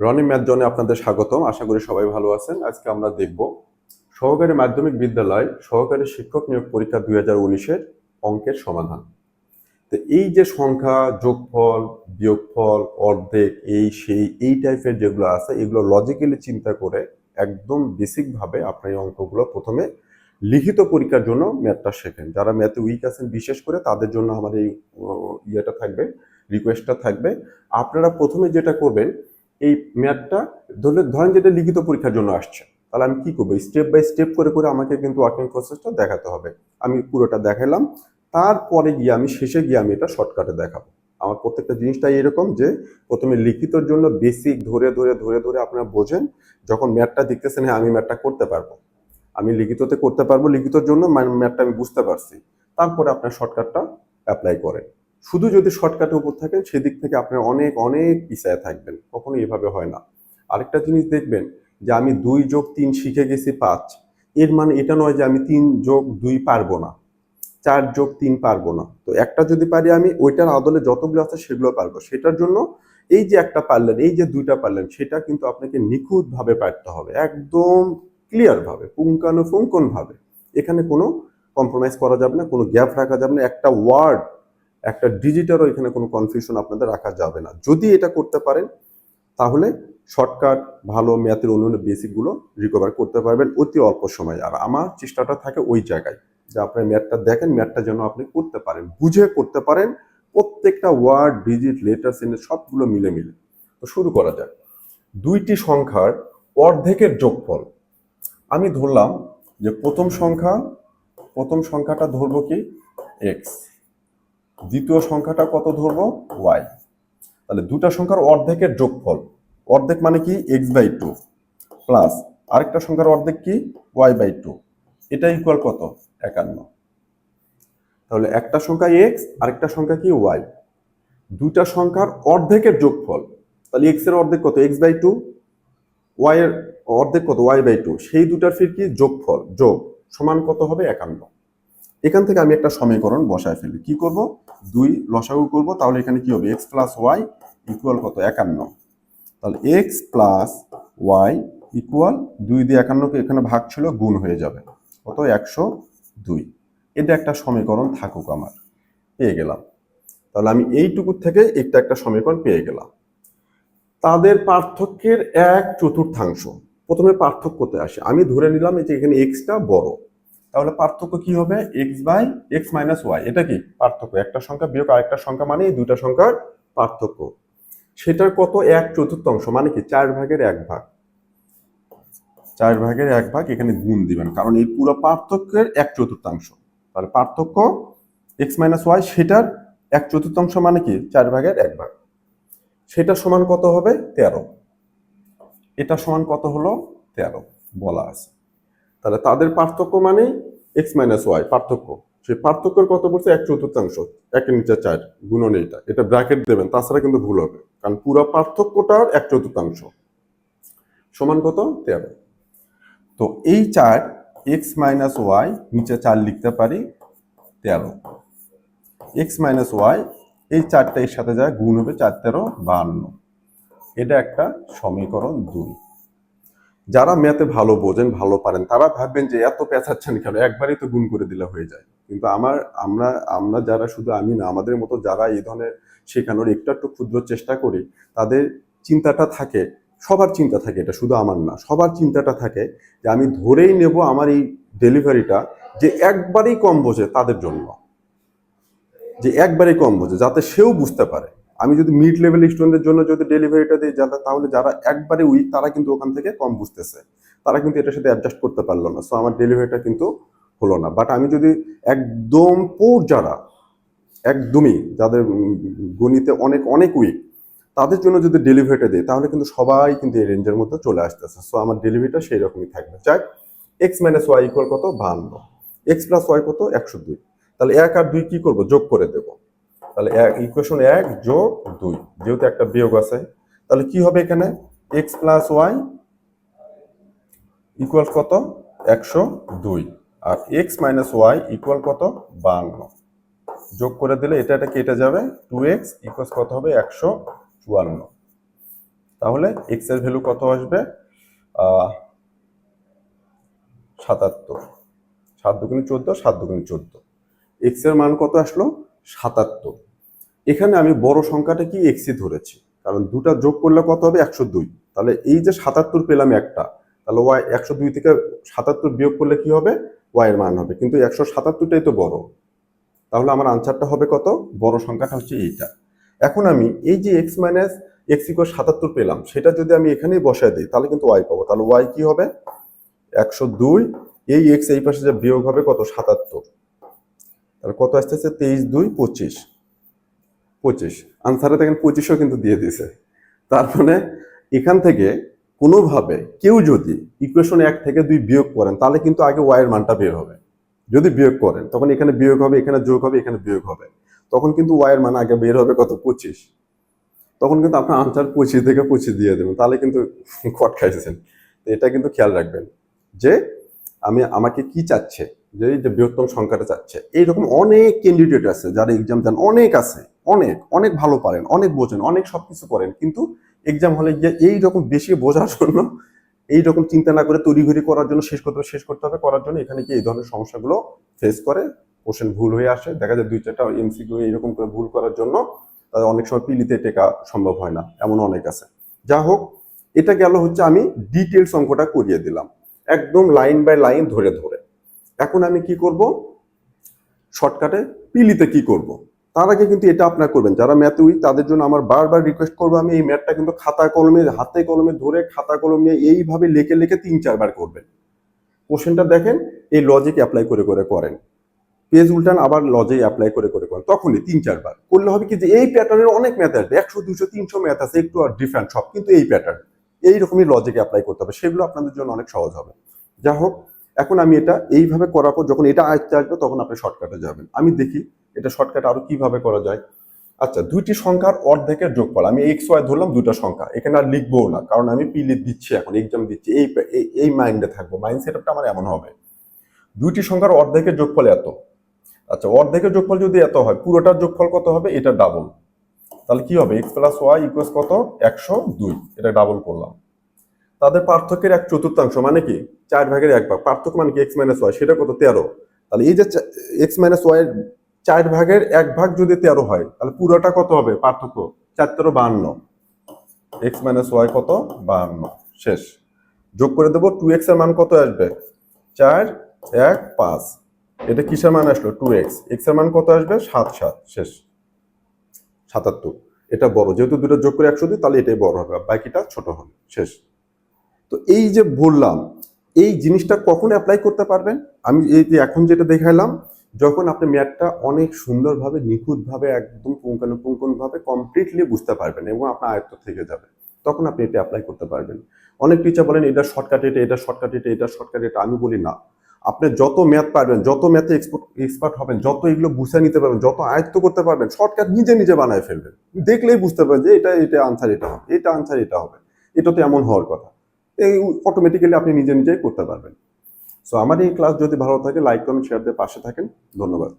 Roni math জনে আপনাদের স্বাগতম। আশা করি সবাই ভালো আছেন। আজকে আমরা দেখব সহকারী মাধ্যমিক বিদ্যালয় সহকারী শিক্ষক নিয়োগ পরীক্ষা দুই হাজার উনিশের অঙ্কের সমাধান। তো এই যে সংখ্যা, যোগফল, বিয়োগফল, অর্ধেক, এই, সেই, এই টাইপের যেগুলো আছে, এগুলো লজিক্যালি চিন্তা করে একদম বেসিকভাবে আপনার এই অঙ্কগুলো প্রথমে লিখিত পরীক্ষার জন্য ম্যাথটা শেখেন। যারা ম্যাথে উইক আছেন, বিশেষ করে তাদের জন্য আমার এই ইয়েটা থাকবে রিকোয়েস্টটা থাকবে। আপনারা প্রথমে যেটা করবেন এই ম্যাথটা ধরলে, ধরেন যেটা লিখিত পরীক্ষার জন্য আসছে, তাহলে আমি কি করব? স্টেপ বাই স্টেপ করে করে আমাকে কিন্তু ওয়ার্কিং প্রসেসটা দেখাতে হবে। আমি পুরোটা দেখালাম, তারপরে গিয়ে আমি, শেষে গিয়ে আমি এটা শর্টকাটে দেখাবো। আমার প্রত্যেকটা জিনিসটাই এরকম যে, প্রথমে লিখিতর জন্য বেসিক ধরে ধরে ধরে ধরে আপনারা বোঝেন, যখন ম্যাথটা দেখতেছেন হ্যাঁ আমি ম্যাথটা করতে পারব। আমি লিখিততে করতে পারব, লিখিতর জন্য ম্যাথটা আমি বুঝতে পারছি। তারপরে আপনার শর্টকাটটা অ্যাপ্লাই করেন। শুধু যদি শর্টকাটের উপর থাকেন, সেদিক থেকে আপনি অনেক অনেক পিছায় থাকবেন। কখনো এভাবে হয় না। আরেকটা জিনিস দেখবেন যে আমি দুই যোগ তিন শিখে গেছি পাঁচ। এর মানে এটা নয় যে আমি তিন যোগ দুই পারব না। চার যোগ তিন পারব না। তো একটা যদি পারি আমি, ওইটার আদলে যতগুলো আছে সেগুলো পারব। সেটার জন্য এই যে একটা পারলেন, এই যে দুইটা পারলেন, সেটা কিন্তু আপনাকে নিখুঁতভাবে পারতে হবে। একদম ক্লিয়ার ভাবে পুঙ্খানুপুঙ্খন ভাবে এখানে কোনো কম্প্রোমাইজ করা যাবে না, কোনো গ্যাপ রাখা যাবে না। একটা ওয়ার্ড একটা ডিজিটারও এখানে কোনো কনফিউশন আপনাদের রাখা যাবে না। যদি এটা করতে পারেন, তাহলে শর্টকাট ভালো ম্যাথের অন্যান্য বেসিকগুলো রিকভার করতে পারবেন অতি অল্প সময়। আর আমার চেষ্টাটা থাকে ওই জায়গায়, যে আপনি ম্যাথটা দেখেন ম্যাথটা যেন আপনি করতে পারেন, বুঝে করতে পারেন, প্রত্যেকটা ওয়ার্ড ডিজিট লেটার সিনের সবগুলো মিলে মিলে তো শুরু করা যাক। দুইটি সংখ্যার অর্ধেকের যোগফল। আমি ধরলাম যে প্রথম সংখ্যা, প্রথম সংখ্যাটা ধরবো কি? এক্স দ্বিতীয় সংখ্যাটা কত ধরবো? ওয়াই তাহলে দুটা সংখ্যার অর্ধেকের যোগফল, অর্ধেক মানে কি? এক্স বাই টু প্লাস আরেকটা সংখ্যার অর্ধেক কি? ওয়াই বাই টু এটা ইকুয়াল কত? একান্ন। তাহলে একটা সংখ্যা এক্স আরেকটা সংখ্যা কি? ওয়াই দুটা সংখ্যার অর্ধেকের যোগফল, তাহলে এক্সের অর্ধেক কত? এক্স বাই টু ওয়াই এর অর্ধেক কত? ওয়াই বাই টু সেই দুটার ফির কি? যোগফল। যোগ সমান কত হবে? একান্ন। এখান থেকে আমি একটা সমীকরণ বসায় ফেলি। কি করব? দুই লসাগু করব, তাহলে এখানে কি হবে? এক্স প্লাস ওয়াই ইকুয়াল কত? একান্ন। তাহলে এক্স প্লাস ওয়াই ইকুয়াল দুই দিয়ে একান্নকে এখানে ভাগ ছিল, গুণ হয়ে যাবে। কত? একশো দুই। এটা একটা সমীকরণ থাকুক আমার। পেয়ে গেলাম। তাহলে আমি এইটুকু থেকে একটা একটা সমীকরণ পেয়ে গেলাম। তাদের পার্থক্যের এক চতুর্থাংশ। প্রথমে পার্থক্যতে আসে? আমি ধরে নিলাম এই যে এখানে এক্সটা বড়। তাহলে পার্থক্য কি হবে? X by x minus y এটা কি? পার্থক্য। একটা সংখ্যা বিয়োগ আরেকটা সংখ্যা মানে এই দুইটা সংখ্যার পার্থক্য। সেটার কত? এক চতুর্থাংশ মানে কি? চার ভাগের এক ভাগ। চার ভাগের এক ভাগ এখানে গুণ দিবেন। কারণ এই পুরো পার্থক্যের এক চতুর্থাংশ। তাহলে পার্থক্য এক্স মাইনাস ওয়াই সেটার এক চতুর্থাংশ মানে কি? চার ভাগের এক ভাগ। সেটা সমান কত হবে? তেরো। এটা সমান কত হলো? তেরো। বলা আছে। তাহলে তাদের পার্থক্য মানে এক্স মাইনাস ওয়াই পার্থক্য। সেই পার্থক্যের কত বলছে এক চতুর্থাংশ, একের নিচে চার, গুণন এইটা। এটা ব্র্যাকেট দেবেন, তাছাড়া কিন্তু ভুল হবে, কারণ পুরো পার্থক্যটার এক চতুর্থাংশ। সমান কত? তেরো। তো এই চার এক্স মাইনাস ওয়াই নিচে চার লিখতে পারি, তেরো। এক্স মাইনাস ওয়াই এই চারটা এর সাথে যায় গুণ হবে, চার, তেরো বাহান্ন এটা একটা সমীকরণ দুই। যারা ম্যাথে ভালো বোঝেন, ভালো পারেন, তারা ভাববেন যে এত পেঁচাচ্ছেন কেন? একবারই তো গুণ করে দিলে হয়ে যায়। কিন্তু আমার, আমরা আমরা যারা শুধু আমি না, আমাদের মতো যারা এই ধরনের শেখানোর একটু একটু ক্ষুদ্র চেষ্টা করি, তাদের চিন্তাটা থাকে, সবার চিন্তা থাকে এটা, শুধু আমার না, সবার চিন্তাটা থাকে যে আমি ধরেই নেব আমার এই ডেলিভারিটা যে একবারেই কম বোঝে তাদের জন্য। যে একবারেই কম বোঝে, যাতে সেও বুঝতে পারে। আমি যদি মিড লেভেল স্টুডেন্টদের জন্য যদি ডেলিভারিটা দিই যাতে তাহলে যারা একবারে উইক তারা কিন্তু ওখান থেকে কম বুঝতেছে। তারা কিন্তু এটার সাথে অ্যাডজাস্ট করতে পারল না। সো আমার ডেলিভারিটা কিন্তু হলো না। বাট আমি যদি একদম পোর যারা, একদমই যাদের গণিতে অনেক অনেক উইক তাদের জন্য যদি ডেলিভারিটা দিই, তাহলে কিন্তু সবাই কিন্তু এই রেঞ্জের মধ্যে চলে আসতেছে। সো আমার ডেলিভারিটা সেই রকমই থাকবে। যাক এক্স মাইনাস ওয়াই ইকুয়াল কত? বাহান্ন। এক্স প্লাস ওয়াই কত? একশো দুই। তাহলে এক আর দুই কী করব? যোগ করে দেব। তাহলে এক ইকুয়েশন এক যোগ দুই। যেহেতু একটা বিয়োগ আছে, তাহলে কি হবে এখানে? এক্স প্লাস ওয়াই ইকুয়াল কত? একশো দুই। আর এক্স মাইনাস ওয়াই ইকুয়াল কত? বাহান্ন যোগ করে দিলে এটা এটা কেটে যাবে। টু এক্স ইকুয়াল কত হবে? একশো চুয়ান্ন। তাহলে এক্সের ভ্যালু কত আসবে? সাতাত্তর। সাত দুগুণে চোদ্দ, সাত দুগুণে চোদ্দ। এক্সের মান কত আসলো? সাতাত্তর। এখানে আমি বড় সংখ্যাটা কি এক্সই ধরেছি? কারণ দুটা যোগ করলে কত হবে? একশো দুই। তাহলে এই যে সাতাত্তর পেলাম একটা, তাহলে ওয়াই একশো দুই থেকে সাতাত্তর বিয়োগ করলে কি হবে? ওয়াই এর মান হবে। কিন্তু একশো সাতাত্তরটাই তো বড়। তাহলে আমার আনসারটা হবে কত? বড় সংখ্যাটা হচ্ছে এইটা। এখন আমি এই যে এক্স মাইনাস এক্স ইকুয়াল সাতাত্তর পেলাম, সেটা যদি আমি এখানেই বসায় দিই, তাহলে কিন্তু ওয়াই পাবো। তাহলে ওয়াই কি হবে? একশো দুই। এই এক্স এই পাশে যে বিয়োগ হবে কত? সাতাত্তর। তাহলে কত আসতেছে? তেইশ দুই পঁচিশ। পঁচিশ। আনসারে দেখেন পঁচিশও কিন্তু দিয়ে দিয়েছে। তার মানে এখান থেকে কোনোভাবে কেউ যদি ইকুয়েশন এক থেকে দুই বিয়োগ করেন, তাহলে কিন্তু আগে ওয়াইয়ের মানটা বের হবে। যদি বিয়োগ করেন, তখন এখানে বিয়োগ হবে, এখানে যোগ হবে, এখানে বিয়োগ হবে। তখন কিন্তু ওয়াইয়ের মান আগে বের হবে কত? পঁচিশ। তখন কিন্তু আপনার আনসার পঁচিশ থেকে পঁচিশ দিয়ে দেবেন। তাহলে কিন্তু কট খাইছেন তো এটা কিন্তু খেয়াল রাখবেন যে আমি, আমাকে কি চাচ্ছে? যে এই যে বৃহত্তম সংখ্যাটা চাচ্ছে, এইরকম অনেক ক্যান্ডিডেট আছে যারা এক্সাম দেন, অনেক আছে, অনেক অনেক ভালো পারেন, অনেক বোঝেন, অনেক সবকিছু করেন, কিন্তু এক্সাম হলে গিয়ে এইরকম বেশি বোঝার জন্য, এইরকম চিন্তা না করে তৈরি ঘড়ি করার জন্য শেষ করতে হবে, শেষ করতে হবে, করার জন্য এখানে কি এই ধরনের সমস্যাগুলো ফেস করে কোশ্চেন ভুল হয়ে আসে, দেখা যায় দুই, চারটা এমসিকিউ এইরকম করে ভুল করার জন্য তাদের অনেক সময় পিলিতে টেকা সম্ভব হয় না, এমন অনেক আছে। যা হোক, এটা গেল হচ্ছে আমি ডিটেলস অঙ্কটা করিয়ে দিলাম, একদম লাইন বাই লাইন ধরে ধরে। এখন আমি কি করব? শর্টকাটে পিলিতে কি করব? তার আগে কিন্তু এটা আপনার করবেন। যারা ম্যাথ উইক তাদের জন্য আমার বারবার রিকোয়েস্ট করব আমি এই ম্যাথটা কিন্তু খাতা কলমে, হাতে কলমে ধরে খাতা কলম নিয়ে এইভাবে লেখে লেখে তিন চারবার করবেন। কোশ্চেনটা দেখেন, এই লজিক অ্যাপ্লাই করে করে করেন। পেজ উল্টান, আবার লজে অ্যাপ্লাই করে করে করেন। তখনই তিন চারবার। করলে হবে কি যে এই প্যাটার্নের অনেক ম্যাথ আসবে। একশো, দুশো, তিনশো ম্যাথ আছে, একটু আর ডিফারেন্ট সব। কিন্তু এই প্যাটার্ন এইরকমই লজিকে অ্যাপ্লাই করতে হবে। সেগুলো আপনাদের জন্য অনেক সহজ হবে। যা হোক এখন আমি এটা এইভাবে করার পর যখন এটা আয়ত্তে আসবে, তখন আপনি শর্টকাটে যাবেন। আমি দেখি এটা শর্টকাট আরও কীভাবে করা যায়। আচ্ছা দুইটি সংখ্যার অর্ধেকের যোগফল। আমি এক্স ওয়াই ধরলাম দুটো সংখ্যা। এখানে আর লিখব না, কারণ আমি পিলি দিচ্ছি এখন এক্সাম দিচ্ছি। এই, এই- মাইন্ডে থাকব। মাইন্ড সেটআপটা আমার এমন হবে। দুইটি সংখ্যার অর্ধেকের যোগফল এত। আচ্ছা অর্ধেকের যোগফল যদি এত হয়, পুরোটার যোগফল কত হবে? এটা ডাবল তাহলে কি হবে? এক্স প্লাস ওয়াই ইকুয়াস কত? একশো দুই। এটা ডাবল করলাম। তাদের পার্থক্যের এক চতুর্থাংশ মানে কি? চার ভাগের এক ভাগ। পার্থক্য মানে কি? এক্স মাইনাস ওয়াই সেটা কত? তেরো। তাহলে এই যে এক্স মাইনাস ওয়াই এর চার ভাগের এক ভাগ যদি তেরো হয়, তাহলে পুরোটা কত হবে? পার্থক্য চার তেরো বাহান্ন। এক্স মাইনাস ওয়াই কত? বাহান্ন। শেষ। যোগ করে দেবো টু এক্সের মান কত আসবে? চার, এক, পাঁচ। এটা কিসের মান আসলো? টু এক্স এক্সের মান কত আসবে? সাত সাত। শেষ। সাতাত্তর। এটা বড়। যেহেতু দুটো যোগ করে একশো দিই, তাহলে এটাই বড় হবে বাকিটা ছোট হবে। শেষ। তো এই যে বললাম, এই জিনিসটা কখন অ্যাপ্লাই করতে পারবেন? আমি এই যে এখন যেটা দেখাইলাম, যখন আপনি ম্যাথটা অনেক সুন্দরভাবে, নিখুঁতভাবে, একদম পুঙ্খানুপুঙ্খভাবে কমপ্লিটলি বুঝতে পারবেন এবং আপনার আয়ত্ত থেকে যাবে, তখন আপনি এটা অ্যাপ্লাই করতে পারবেন। অনেক টিচার বলেন, এটা শর্টকাট এটা এটা শর্টকাট এটা এটা শর্টকাট এটা, আমি বলি, না। আপনি যত ম্যাথ পারবেন, যত ম্যাথে এক্সপার্ট হবেন, যত এগুলো বুঝে নিতে পারবেন, যত আয়ত্ত করতে পারবেন শর্টকাট নিজে নিজে বানায় ফেলবেন। দেখলেই বুঝতে পারবেন যে এটা এটা আনসার এটা হবে, এটা আনসার এটা হবে। এটা তো এমন হওয়ার কথা। এই অটোমেটিক্যালি আপনি নিজে নিজেই করতে পারবেন। সো আমার এই ক্লাস যদি ভালো থাকে লাইক কমেন্ট শেয়ার দিয়ে পাশে থাকেন। ধন্যবাদ।